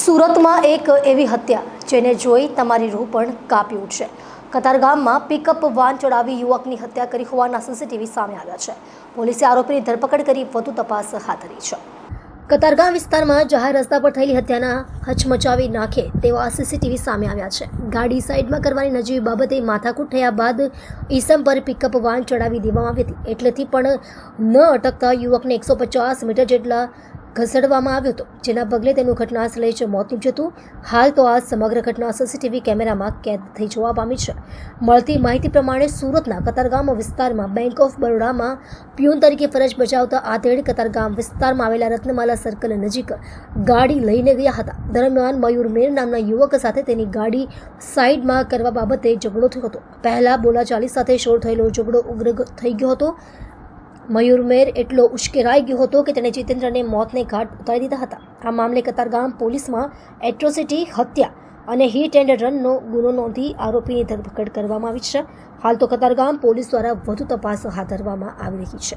સુરતમાં એક એવી હત્યા જેને જોઈ તમારી રૂહ પણ કાપી ઉઠશે. કતારગામમાં પિકઅપ વાન ચડાવી યુવકની હત્યા કરી હોવાના સીસીટીવી સામે આવ્યા છે. પોલીસે આરોપીની ધરપકડ કરી વધુ તપાસ હાથ ધરી છે. કતારગામ વિસ્તારમાં જાહેર રસ્તા પર થયેલી હત્યાના હચમચાવી નાખે તેવા સીસીટીવી સામે આવ્યા છે. ગાડી સાઈડમાં કરવાની નજીવી બાબતે માથાકૂટ થયા બાદ ઈસમ પર પિકઅપ વાન ચડાવી દેવામાં આવી હતી. એટલેથી પણ ન અટકતા યુવકને એકસો પચાસ મીટર જેટલા ઘસડવામાં આવ્યો હતો, જેના પગલે તેનું ઘટના સ્થળે જ મોત નીપજ્યું હતું. હાલ તો આ સમગ્ર ઘટના સીસીટીવી કેમેરામાં કેદ થઈ જોવા પામી છે. મળતી માહિતી પ્રમાણે સુરતના કતારગામ વિસ્તારમાં બેંક ઓફ બરોડામાં પ્યુન તરીકે ફરજ બજાવતા આધેડ કતારગામ વિસ્તારમાં આવેલા રત્નમાલા સર્કલ નજીક ગાડી લઈને ગયા હતા. દરમિયાન મયુર મેર નામના યુવક સાથે તેની ગાડી સાઈડમાં કરવા બાબતે ઝઘડો થયો હતો. પહેલા બોલાચાલી સાથે શોર થયેલો ઝઘડો ઉગ્ર થઈ ગયો હતો. મયુર મેર એટલો ઉશ્કેરાઈ ગયો હતો કે તેણે જીતેન્દ્રને મોતને ઘાટ ઉતારી દીધા હતા. આ મામલે કતારગામ પોલીસમાં એટ્રોસિટી, હત્યા અને હિટ એન્ડ રનનો ગુનો નોંધી આરોપીની ધરપકડ કરવામાં આવી છે. હાલ તો કતારગામ પોલીસ દ્વારા વધુ તપાસ હાથ ધરવામાં આવી રહી છે.